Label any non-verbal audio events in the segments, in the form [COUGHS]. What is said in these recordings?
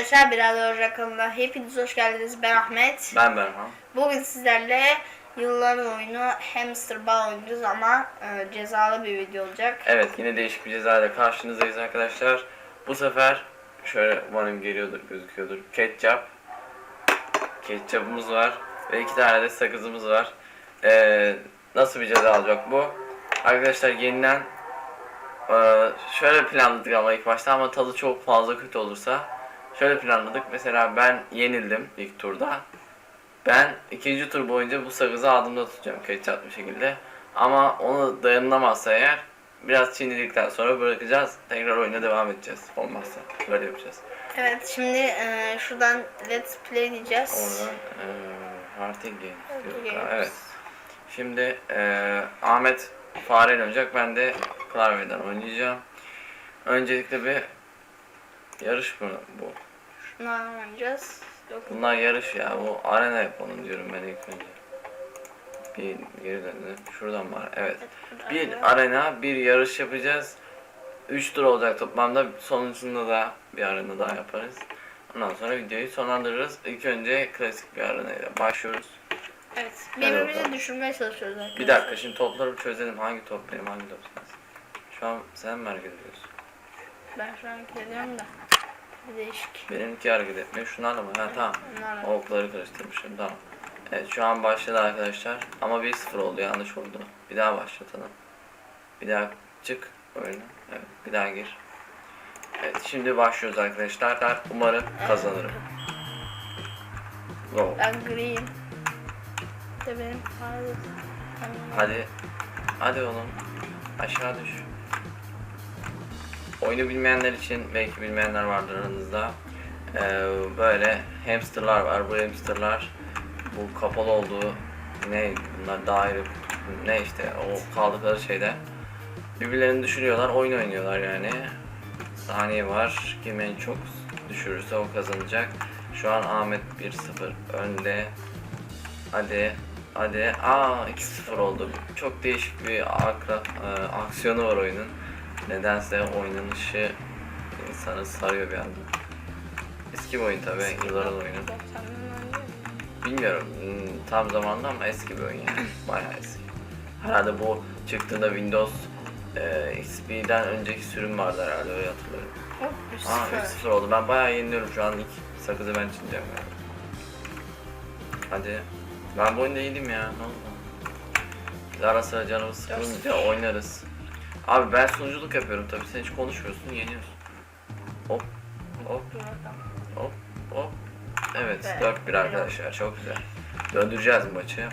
arkadaşlar Birader kanalına hepiniz hoş geldiniz. Ben Ahmet. Ben Berhan. Bugün sizlerle yılların oyunu Hamster Ball oynuyoruz ama e, cezalı bir video olacak. Evet yine değişik bir cezayla karşınızdayız arkadaşlar. Bu sefer şöyle umarım geliyordur gözüküyordur. Ketçap. Ketçapımız var. Ve iki tane de sakızımız var. Ee, nasıl bir ceza olacak bu? Arkadaşlar yeniden ee, şöyle planladık ama ilk başta ama tadı çok fazla kötü olursa şöyle planladık. Mesela ben yenildim ilk turda. Ben ikinci tur boyunca bu sakızı ağzımda tutacağım ketçap bir şekilde. Ama onu dayanamazsa eğer biraz çiğnedikten sonra bırakacağız. Tekrar oyuna devam edeceğiz. Olmazsa böyle yapacağız. Evet şimdi e, şuradan Let's Play diyeceğiz. Oradan eee Party Games Evet. Şimdi eee Ahmet fareyle oynayacak. Ben de klavyeden oynayacağım. Öncelikle bir yarış mı bu? Şundan oynayacağız. Yok. Bunlar yarış ya. Bu arena yapalım diyorum ben ilk önce. Bir geri döndü. Şuradan var. Evet. Bir arena, bir yarış yapacağız. 3 tur olacak toplamda. Sonucunda da bir arena daha yaparız. Ondan sonra videoyu sonlandırırız. İlk önce klasik bir arenayla başlıyoruz. Evet. Birbirimizi düşürmeye çalışıyoruz arkadaşlar. Bir dakika şimdi topları çözelim. Hangi top benim, hangi top sensin? Şu an sen mi hareket ediyorsun? Ben şu an gidiyorum da. Değişik. Benimki hareket etmiyor. Şunlarla mı? Ha tamam. Bunlarla. O okları karıştırmışım tamam. Evet şu an başladı arkadaşlar. Ama 1-0 oldu yanlış oldu. Bir daha başlatalım. Bir daha çık oyuna. Evet bir daha gir. Evet şimdi başlıyoruz arkadaşlar. Umarım kazanırım. Go. Ben griyim. De benim. Hadi. Hadi oğlum. Aşağı düş. Oyunu bilmeyenler için belki bilmeyenler vardır aranızda. Ee, böyle hamsterlar var. Bu hamsterlar bu kapalı olduğu ne bunlar daire ne işte o kaldıkları şeyde birbirlerini düşürüyorlar oyun oynuyorlar yani. Saniye var. Kim en çok düşürürse o kazanacak. Şu an Ahmet 1-0 önde. Hadi hadi. Aa 2-0 oldu. Çok değişik bir akra, e, aksiyonu var oyunun nedense oynanışı insanı sarıyor bir anda eski bir oyun tabi yılların oyunu Bilmiyorum hmm, tam zamanda ama eski bir oyun yani. Bayağı eski. Herhalde bu çıktığında Windows e, XP'den önceki sürüm vardı herhalde öyle hatırlıyorum. Aa 3-0. 3-0 oldu. Ben bayağı yeniliyorum şu an ilk sakızı ben çiğneyeceğim yani. Hadi. Ben bu oyunda yedim ya. Ne oldu? Ara sıra canımız sıkılınca oynarız. Abi ben sunuculuk yapıyorum tabii sen hiç konuşmuyorsun yeniyorsun. Hop hop hop hop. Evet Evet. 4-1 arkadaşlar çok güzel. Döndüreceğiz maçı.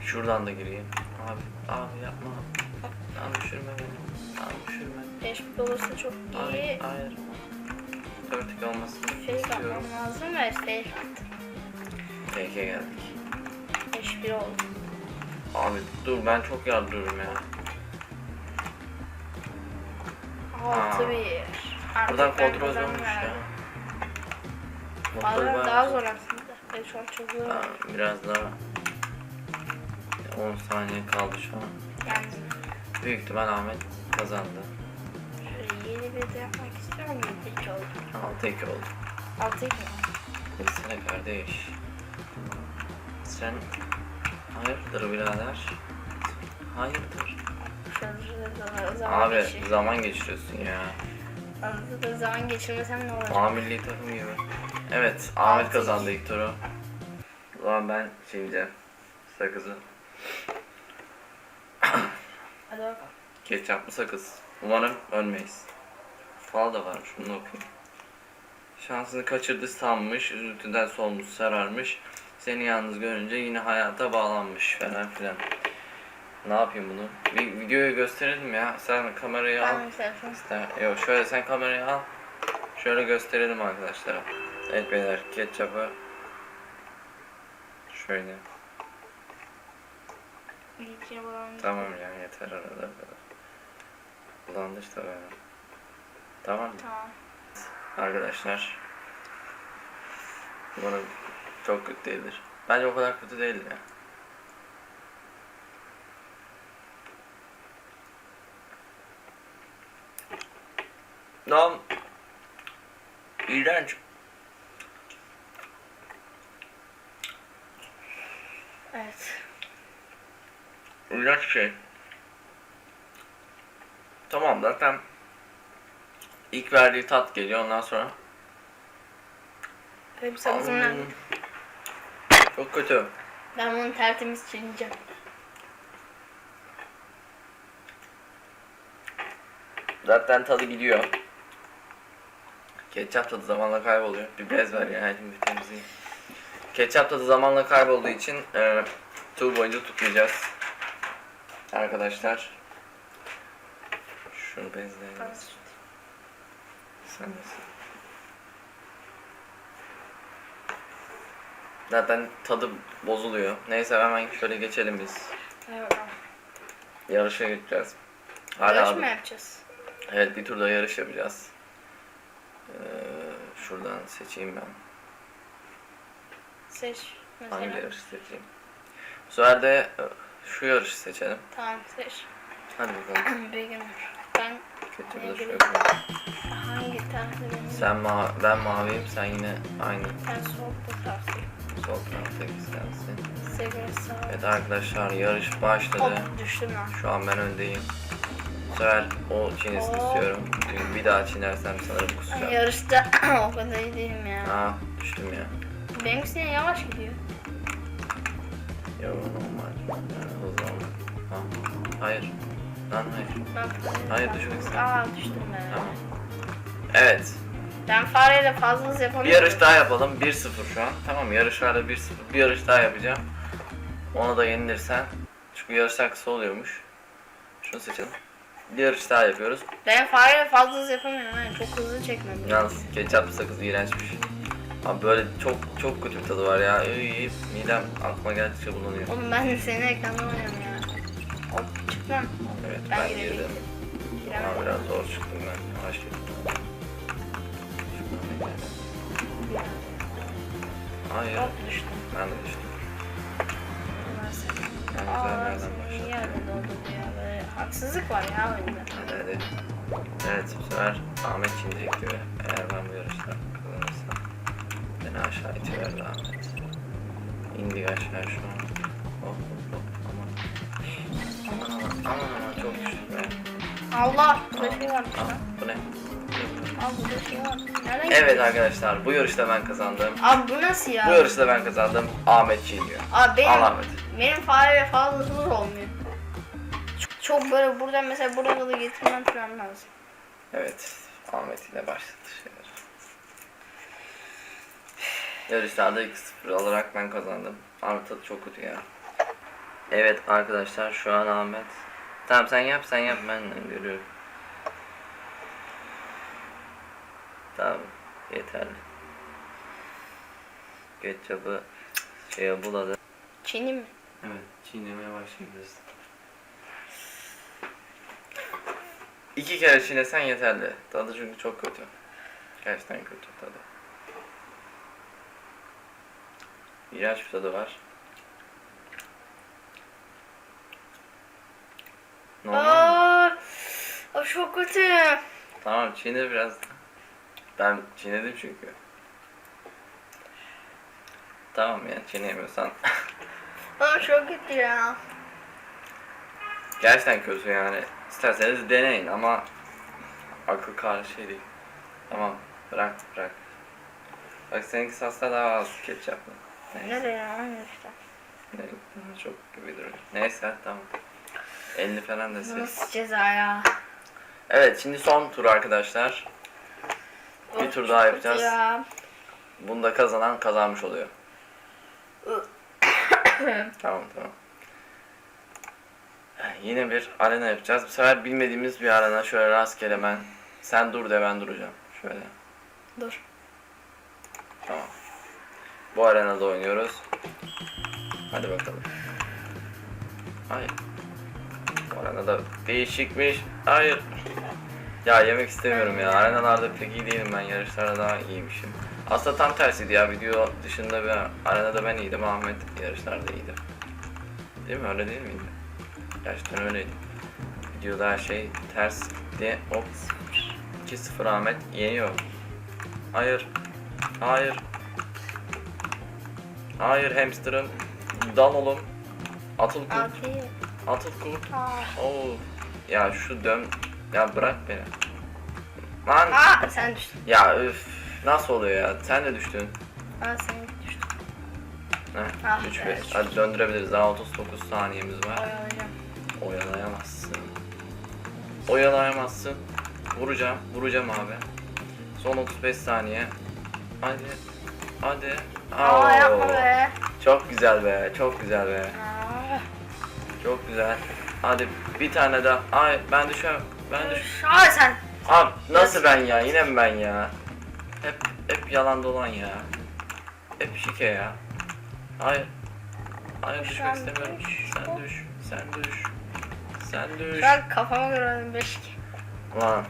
Şuradan da gireyim. Abi abi yapma. Abi düşürme beni. Abi düşürme. 5 olursa çok Hayır iyi. hayır. 4-2 olmasını Fake istiyorum. atmam lazım ve fake attım. Fake'e geldik. 5-1 oldu. Abi dur ben çok yardırıyorum ya. 6-1. Artık Buradan ben kontrol olmuş ya. Bazen bayağı- daha zor aslında. Ben şu an çok zor. Biraz daha 10 saniye kaldı şu an. Yani Büyük ihtimal Ahmet kazandı. şöyle yeni bir de yapmak istiyorum. 7-2 oldu. 6-2 oldu. 6-2 mi? Bilsene kardeş. Sen hayırdır birader? Hayırdır? Zaman Abi geçir. zaman geçiriyorsun ya. Anladın zaman geçirmesem ne olacak? A milli takım gibi. Evet Ahmet kazandı ilk turu. O zaman ben şimdi sakızı. Hadi bakalım. Ketçaplı sakız. Umarım ölmeyiz. Fal da varmış bunu okuyayım. Şansını kaçırdı sanmış, üzüntüden solmuş sararmış. Seni yalnız görünce yine hayata bağlanmış falan filan. Ne yapayım bunu? Bir videoyu gösterelim ya. Sen kamerayı al. Ben telefon İster- Yok şöyle sen kamerayı al. Şöyle gösterelim arkadaşlara. Evet beyler ketçapı şöyle. Tamam ya yeter arada kadar. Bulandı işte böyle. Tamam mı? Tamam. Arkadaşlar. Umarım çok kötü değildir. Bence o kadar kötü değildir ya. Adam iğrenç. Evet. İğrenç bir şey. Tamam zaten ilk verdiği tat geliyor ondan sonra. Ee, Benim sakızım? Hmm. Çok kötü. Ben bunu tertemiz çiğneyeceğim. Zaten tadı gidiyor. Ketçap tadı zamanla kayboluyor. Bir bez ver ya şimdi temizleyeyim. Ketçap tadı zamanla kaybolduğu için e, tur boyunca tutmayacağız. Arkadaşlar. Şunu bezleyelim. Sen sil. Zaten tadı bozuluyor. Neyse hemen şöyle geçelim biz. Evet. Yarışa gideceğiz. Hala Yarış mı yapacağız? Evet bir turda yarış yapacağız. Şuradan seçeyim ben. Seç. Hangi Mesela. yarışı seçeyim? Bu sefer de e, şu yarışı seçelim. Tamam seç. Hadi bakalım. [CLEARS THROAT] Beginner. Ben Kötü bir şey hangi tarafta benim? Sen ma ben maviyim, sen yine aynı Ben soğuk bu taraftayım. sol taraftaki sensin. Sigara sağ. Evet arkadaşlar yarış başladı. Hop düştüm lan. Şu an ben öndeyim. Sefer o çiğnesin Oo. istiyorum. Çünkü bir daha çiğnersem sanırım kusacağım. yarışta [CLEARS THROAT] o kadar iyi değilim ya. Aa düştüm ya. Benimkisi yine yavaş gidiyor. Ya normal. Hızlı olma. Ha. Hayır. Lan hayır. Ben Hayır, düşmek istedim. Aa düştüm ben. Tamam. Evet. Ben fareyle fazla hız Bir yapamıyorum. yarış daha yapalım. 1-0 şu an. Tamam yarışlarda 1-0. Bir yarış daha yapacağım. Onu da yenilirsen. Çünkü yarışlar kısa oluyormuş. Şunu seçelim. Bir yarış daha yapıyoruz. Ben fareyle fazla hız yapamıyorum. Yani çok hızlı çekmem. lazım. Yalnız ketçaplı sakız iğrençmiş. Abi böyle çok çok kötü bir tadı var ya. Iy, midem aklıma geldikçe bulanıyor. Oğlum ben de senin ekranda oynuyorum ya. Hop çıktım. Evet Ben ben girdim. Ama biraz zor çıktım ben. Yavaş girdim. Hayır. Hop düştüm. Ben de düştüm. Aa güzel nereden senin iyi başladı? yerde oldu ya. Haksızlık var ya oyunda. Hadi. Evet bu sefer Ahmet çinecek gibi. Eğer ben bu yarışta kazanırsam beni aşağı itiverdi Ahmet. İndik aşağı şu an. Hop hop hop aman. Aman aman aman aman çok düştük be. Allah burada şey varmış Aa, lan. bu ne? Burada şey var. Nereden Evet gidiyorsun? arkadaşlar bu yarışta ben kazandım. Abi bu nasıl ya? Bu yarışta ben kazandım. Ahmet çiğniyor. Abi benim, Al Ahmet. benim fareyle fazla hızlı olmuyor. Çok, böyle buradan mesela buraya kadar getirmem falan lazım. Evet, Ahmet yine başladı şeyler. Yarışlarda 2-0 alarak ben kazandım. Ahmet tadı çok kötü ya. Evet arkadaşlar şu an Ahmet. Tamam sen yap sen yap ben görüyorum. Tamam yeterli. Ketçapı şeye buladı. Çin'i mi? Evet çiğnemeye başlayabiliriz. İki kere çiğnesen yeterli. Tadı çünkü çok kötü. Gerçekten kötü tadı. İğrenç bir tadı var. Normal. Aa, o çok kötü. Tamam çiğne biraz. Ben çiğnedim çünkü. Tamam ya çiğneyemiyorsan. Aa, çok kötü ya. Gerçekten kötü yani. İsterseniz deneyin ama akıl kârı şey değil. Tamam bırak bırak. Bak seninki sasla daha az ketçaplı. Neyse. Nereye ya? Aynı işte. Ne, çok gibi duruyor. Neyse tamam. 50 falan da sil. Nasıl ceza ya? Evet şimdi son tur arkadaşlar. Bir tur daha yapacağız. Ya. Bunda kazanan kazanmış oluyor. [COUGHS] Tamam tamam. Yine bir arena yapacağız. Bu sefer bilmediğimiz bir arena. Şöyle rastgele ben. Sen dur de ben duracağım. Şöyle. Dur. Tamam. Bu arenada oynuyoruz. Hadi bakalım. Hayır. Bu arenada değişikmiş. Hayır. Ya yemek istemiyorum ya. Arenalarda pek iyi değilim ben. Yarışlarda daha iyiymişim. Aslında tam tersiydi ya. Video dışında bir arenada ben iyiydim. Ahmet yarışlarda iyiydi. Değil mi? Öyle değil miydi? Gerçekten öyleydi. Videoda her şey ters diye hop 2-0 Ahmet yeniyor. Hayır. Hayır. Hayır hamsterım. Dal oğlum. Atıl kurt. Atıl kurt. Oo. Ya şu dön. Ya bırak beni. Lan. Aa sen düştün. Ya üf. Nasıl oluyor ya? Sen de düştün. Aa sen düştün. Heh, Ah, 3 evet. 5. Hadi döndürebiliriz. Daha 39 saniyemiz var. Oyalayacağım. Oyalayamazsın. Oyalayamazsın. Vuracağım. Vuracağım abi. Son 35 saniye. Hadi. Hadi. Aa yapma be. Çok güzel be. Çok güzel be. Aa. Çok güzel. Hadi bir tane daha. Ay ben düşüyorum. Ben düş. Aa sen. Abi nasıl ben ya? Yine mi ben ya? Hep hep yalan dolan ya. Hep şike ya. Hayır. Hayır düşmek istemiyorum. Sen düş. Sen düş. Sen düş. An kafama göre 5 Lan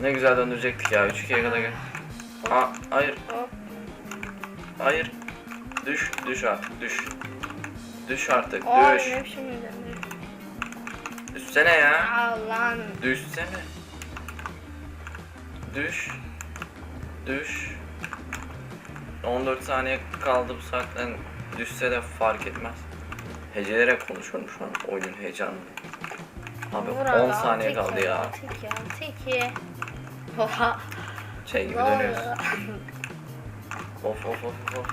ne güzel döndürecektik ya. 3-2'ye kadar gel. Aa, hayır. Hop. Hayır. Düş. Düş artık. Düş. Düş artık. Aa Düş. ne biçim. Düşsene ya. Allah'ım. Düşsene. Düş. Düş. 14 saniye kaldı bu saatten. Düşse de fark etmez. Heceleyerek konuşuyorum şu an oyunun heyecanı. Abi Vur 10 abi, saniye kaldı ya. altı iki, altı iki. Oha. Şey gibi dönüyoruz. [LAUGHS] Of of of of.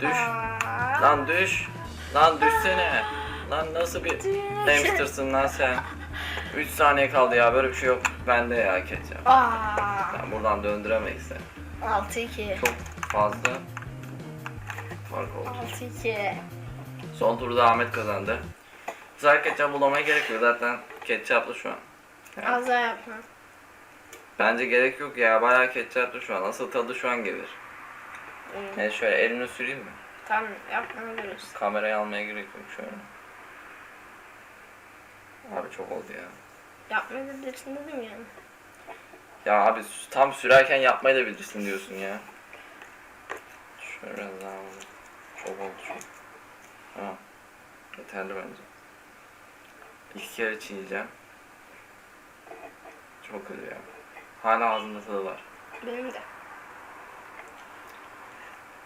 Düş. Aa. Lan düş. Lan düşsene. Lan nasıl bir hamstersın lan sen. 3 saniye kaldı ya böyle bir şey yok. Bende ya ketçap. Aa. Ben buradan döndüremeyiz seni. 6 2. Çok fazla fark oldu. 6 2. Son turda Ahmet kazandı. Güzel ketçap bulamaya gerek yok zaten ketçaplı şu an. Yani Az daha yapma. bence gerek yok ya bayağı ketçaplı şu an. Asıl tadı şu an gelir. Hmm. Yani şöyle elini süreyim mi? Tamam yapmayabiliriz. Kamerayı almaya gerek yok şöyle. Abi çok oldu ya. Yapmayabilirsin dedim yani. Ya abi tam sürerken yapmayı da bilirsin diyorsun ya. Şöyle daha oldu. Çok oldu an. Tamam. Yeterli bence. İki kere çiğneyeceğim. Çok kötü ya. Hala ağzımda tadı var. Benim de.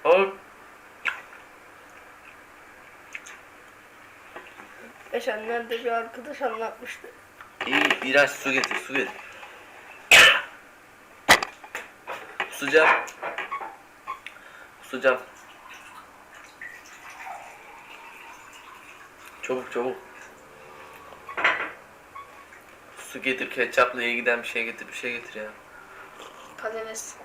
Hop. Geçenlerde bir arkadaş anlatmıştı. İyi, iğrenç su getir, su getir. Kusacağım. Kusacağım. Çabuk çabuk. Su getir, ketçapla iyi giden bir şey getir, bir şey getir ya. Patates.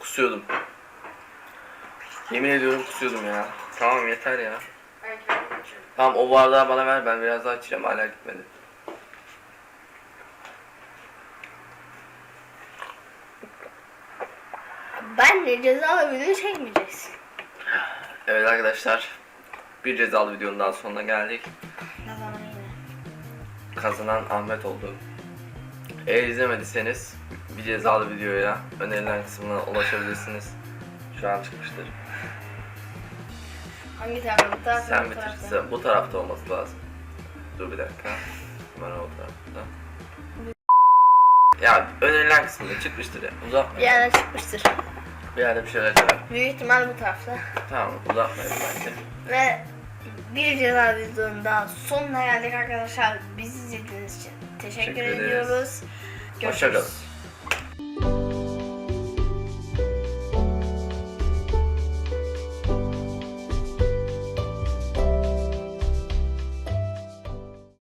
Kusuyordum. Yemin ediyorum kusuyordum ya. Tamam yeter ya. Tamam o bardağı bana ver ben biraz daha içeceğim hala gitmedi. Ben de cezalı video çekmeyeceksin. Evet arkadaşlar bir cezalı videonun daha sonuna geldik. Yine? Kazanan Ahmet oldu. Eğer izlemediyseniz bir cezalı videoya önerilen kısmına ulaşabilirsiniz. Şu an çıkmıştır. Hangi tarafta? Sen Bu tarafta. Sen- Bu tarafta olması lazım. Dur bir dakika. Hemen o tarafta. Ya önerilen kısmında çıkmıştır ya. Uzatma. Yerde çıkmıştır. Bir yerde bir şeyler çıkar. Büyük ihtimal bu tarafta. Tamam uzatmayalım bence. Ve bir cezalı videonun daha sonuna geldik arkadaşlar. Bizi izlediğiniz için teşekkür, Teşekkür ederiz. ediyoruz. Görüşürüz. kalın.